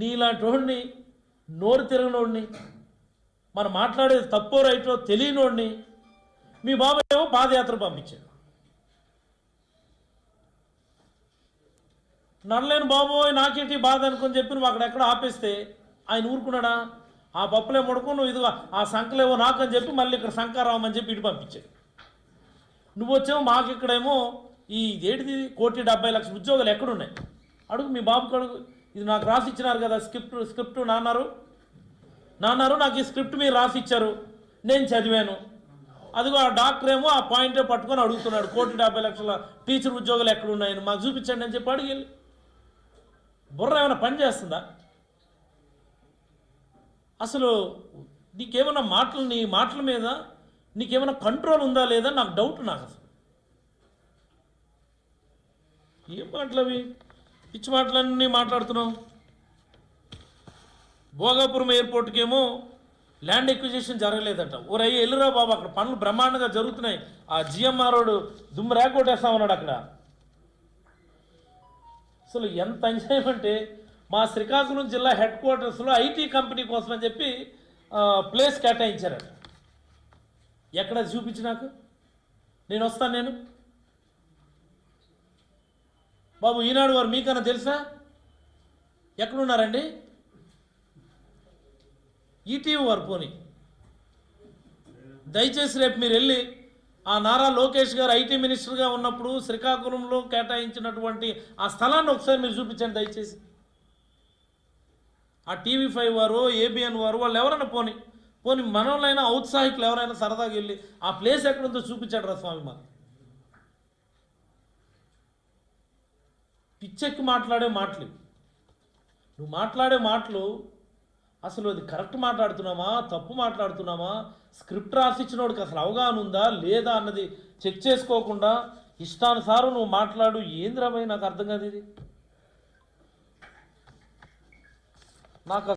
నీలాంటి వాడిని నోరు తిరగనోడిని మనం మాట్లాడేది తప్పో రైటో తెలియనోడిని మీ బాబాయ్ ఏమో పాదయాత్ర పంపించాడు. నడలేని బాబోయ్ నాకేంటి బాధ అనుకొని చెప్పి నువ్వు అక్కడ ఎక్కడ ఆపేస్తే ఆయన ఊరుకున్నాడా? ఆ పప్పులే ముడుకు నువ్వు ఇదిగో ఆ సంకలేవో నాకని చెప్పి మళ్ళీ ఇక్కడ శంకారామని చెప్పి ఇటు పంపించాడు. నువ్వు వచ్చావు మాకు ఇక్కడేమో ఈ ఏడిది కోటి డెబ్బై లక్షల ఉద్యోగాలు ఎక్కడున్నాయి? అడుగు మీ బాబుకి అడుగు. ఇది నాకు రాసి ఇచ్చినారు కదా స్క్రిప్ట్ స్క్రిప్ట్ నాన్నారు? నాన్నారు నాకు ఈ స్క్రిప్ట్ మీరు రాసి ఇచ్చారు నేను చదివాను. అదిగో ఆ డాక్టర్ ఏమో ఆ పాయింటే పట్టుకొని అడుగుతున్నాడు. కోటి డెబ్బై లక్షల టీచర్ ఉద్యోగాలు ఎక్కడున్నాయని. మాకు చూపించండి అని చెప్పి అడిగి బుర్ర ఏమైనా పని చేస్తుందా? అసలు నీకేమైనా మాటలు నీ మాటల మీద నీకేమైనా కంట్రోల్ ఉందా లేదా నాకు డౌట్ నాకు అసలు. ఏం మాటలు అవి? పిచ్చి మాటలన్నీ మాట్లాడుతున్నావు భోగాపురం ఎయిర్పోర్ట్కేమో ల్యాండ్ ఎక్విజిషన్ జరగలేదట. ఓరయ్య ఎల్లురా బాబు అక్కడ పనులు బ్రహ్మాండంగా జరుగుతున్నాయి. ఆ జిఎంఆర్ దుమ్ము రేకొట్టేస్తా ఉన్నాడు అక్కడ. అసలు ఎంత అన్యాయం అంటే మా శ్రీకాకుళం జిల్లా హెడ్ క్వార్టర్స్లో ఐటీ కంపెనీ కోసం అని చెప్పి ప్లేస్ కేటాయించారట. ఎక్కడ చూపించి నాకు? నేను వస్తాను నేను. బాబు ఈనాడు వారు మీకన్నా తెలుసా? ఎక్కడున్నారండి? ఈటీవీ వారు పోని. దయచేసి రేపు మీరు వెళ్ళి ఆ నారా లోకేష్ గారు ఐటీ మినిస్టర్గా ఉన్నప్పుడు శ్రీకాకుళంలో కేటాయించినటువంటి ఆ స్థలాన్ని ఒకసారి మీరు చూపించండి దయచేసి. ఆ టీవీ ఫైవ్ వారు ఏబిఎన్ వారు వాళ్ళు ఎవరైనా పోని. పోని మనోళ్ళైనా ఔత్సాహికులు ఎవరైనా సరదాగా వెళ్ళి ఆ ప్లేస్ ఎక్కడుందో చూపించాడు రా స్వామి మాకు. పిచ్చెక్కి మాట్లాడే మాటలు నువ్వు మాట్లాడే మాటలు అసలు అది కరెక్ట్ మాట్లాడుతున్నామా? తప్పు మాట్లాడుతున్నామా? స్క్రిప్ట్ రాసిచ్చినోడికి అసలు అవగాహన ఉందా? లేదా అన్నది చెక్ చేసుకోకుండా ఇష్టానుసారం నువ్వు మాట్లాడు. ఏంద్రమై నాకు అర్థం కాదు ఇది. నాకు